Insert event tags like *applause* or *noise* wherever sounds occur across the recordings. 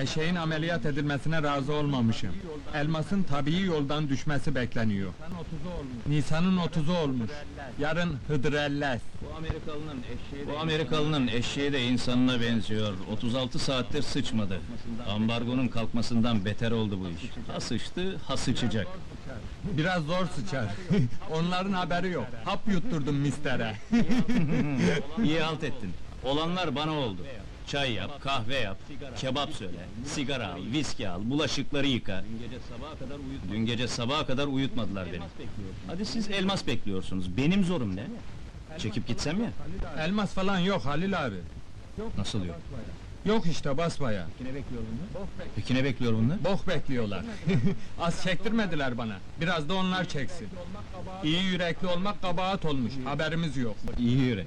Eşeğin ameliyat edilmesine razı olmamışım. Elmasın tabii yoldan düşmesi bekleniyor. Nisan'ın 30'u olmuş. Yarın Hıdrellez. Bu Amerikalının eşeği Bu Amerikalının eşeği de insanına benziyor. 36 saattir sıçmadı. Ambargonun kalkmasından beter oldu bu iş. Ha sıçtı, ha sıçacak. Biraz zor sıçar. *laughs* Onların haberi yok. Hap yutturdum mistere. *laughs* İyi halt ettin. Olanlar bana oldu. Çay yap, kahve yap, kebap söyle, sigara al, viski al, bulaşıkları yıka. Dün gece sabaha kadar uyutmadılar beni. Hadi siz elmas bekliyorsunuz, benim zorum ne? Çekip gitsem ya. Elmas falan yok Halil abi. Nasıl yok? Yok işte basbaya. Peki ne bekliyor bunlar? Bok bekliyorlar. *laughs* Az çektirmediler bana. Biraz da onlar çeksin. İyi yürekli olmak kabahat olmuş. Haberimiz yok. İyi yürek.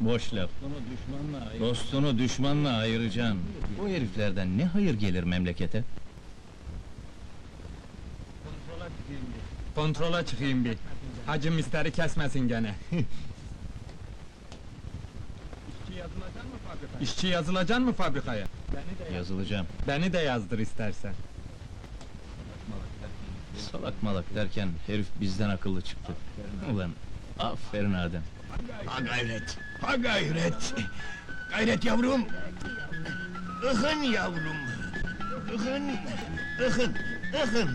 Boş laf. Dostunu düşmanla ayıracaksın. Bu heriflerden ne hayır gelir memlekete? Kontrola çıkayım bir. Hacı misteri kesmesin gene. *laughs* İşçi yazılacak mı fabrikaya? Yazılacağım. Beni de yazdır istersen. Salak malak derken herif bizden akıllı çıktı. Ulan aferin Adem. Ha gayret, ha gayret. Gayret yavrum. Ihın yavrum. Ihın, ıhın, ıhın.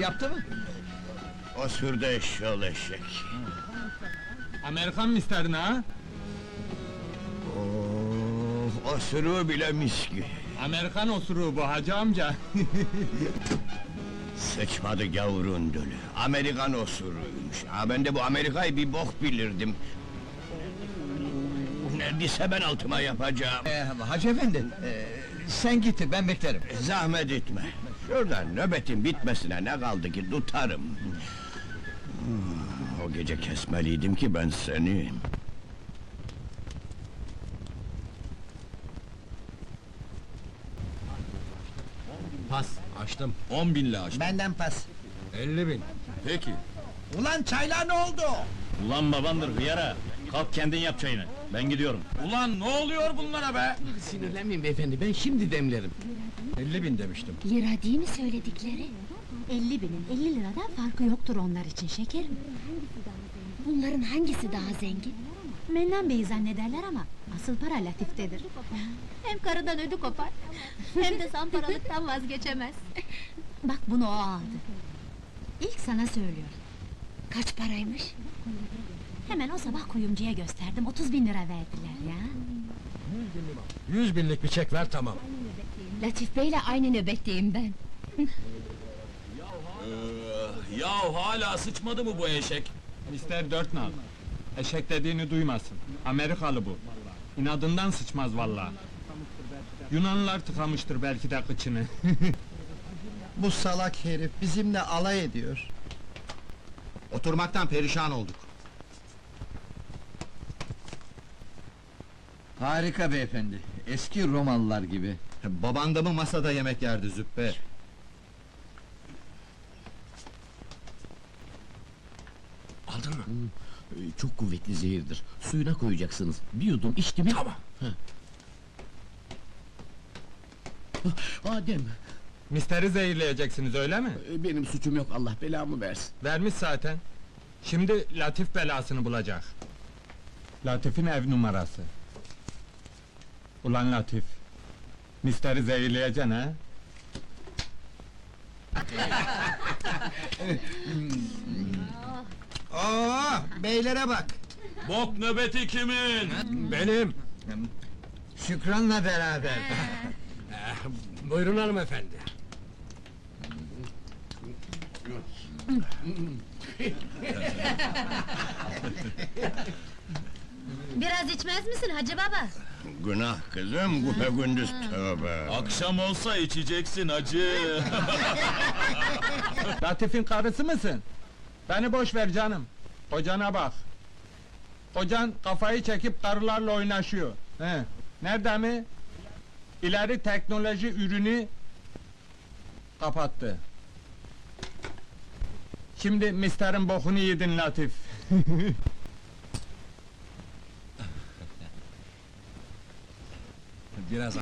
Yaptı mı? O sürdü eşşoğlu eşek. Amerikan misterini ha? Oh, o sürüğü bile miski. Amerikan osuruğu bu hacı amca. *laughs* Sıçmadı gavurun dölü. Amerikan osuruymuş. Ha ben de bu Amerika'yı bir bok bilirdim. Neredeyse ben altıma yapacağım. Ee, Hacı efendi, ee, sen git, ben beklerim. Zahmet etme. Şuradan nöbetin bitmesine ne kaldı ki tutarım. Hmm, O gece kesmeliydim ki ben seni. Pas, açtım. 10 binle açtım. Benden pas. 50 bin. Peki. Ulan çaylar ne oldu? Ulan babandır hıyara. Kalk kendin yap çayını. Ben gidiyorum. Ulan ne oluyor bunlara be? Sinirlenmeyin beyefendi, ben şimdi demlerim. 50 bin demiştim. Lira değil mi söyledikleri? 50 binin 50 liradan farkı yoktur onlar için şekerim. Bunların hangisi daha zengin? Mennan Bey'i zannederler ama asıl para Latif'tedir. Hem karıdan ödü kopar, hem de samparalıktan vazgeçemez. Bak bunu o aldı. İlk sana söylüyorum. Kaç paraymış? Hemen o sabah kuyumcuya gösterdim, 30 bin lira verdiler ya. 100 binlik bir çek ver tamam. Latif Bey'le aynı nöbetteyim ben. Ya hala sıçmadı mı bu eşek? Mister dört nal. Eşek dediğini duymasın. Amerikalı bu. İnadından sıçmaz vallahi. Yunanlılar tıkamıştır belki de kıçını. *laughs* Bu salak herif bizimle alay ediyor. Oturmaktan perişan olduk. Harika beyefendi, eski Romalılar gibi. Baban da mı masada yemek yerdi züppe? Aldın mı? Çok kuvvetli zehirdir. Suyuna koyacaksınız. Bir yudum içti mi... Tamam. Adem, Misteri zehirleyeceksiniz öyle mi? benim suçum yok, Allah belamı versin. Vermiş zaten. Şimdi Latif belasını bulacak. Latif'in ev numarası. Ulan Latif. Misteri zehirleyeceksin ha? *laughs* Oo, beylere bak. Bok nöbeti kimin? Benim. Şükran'la beraber. Buyurun hanımefendi. Biraz içmez misin Hacı Baba? Günah kızım, güpe gündüz tövbe. Akşam olsa içeceksin acı. Latif'in karısı mısın? Beni boş ver canım. Kocana bak. Kocan kafayı çekip karılarla oynaşıyor. He. Nerede mi? İleri teknoloji ürünü kapattı. Şimdi misterin bokunu yedin Latif. *laughs* Biraz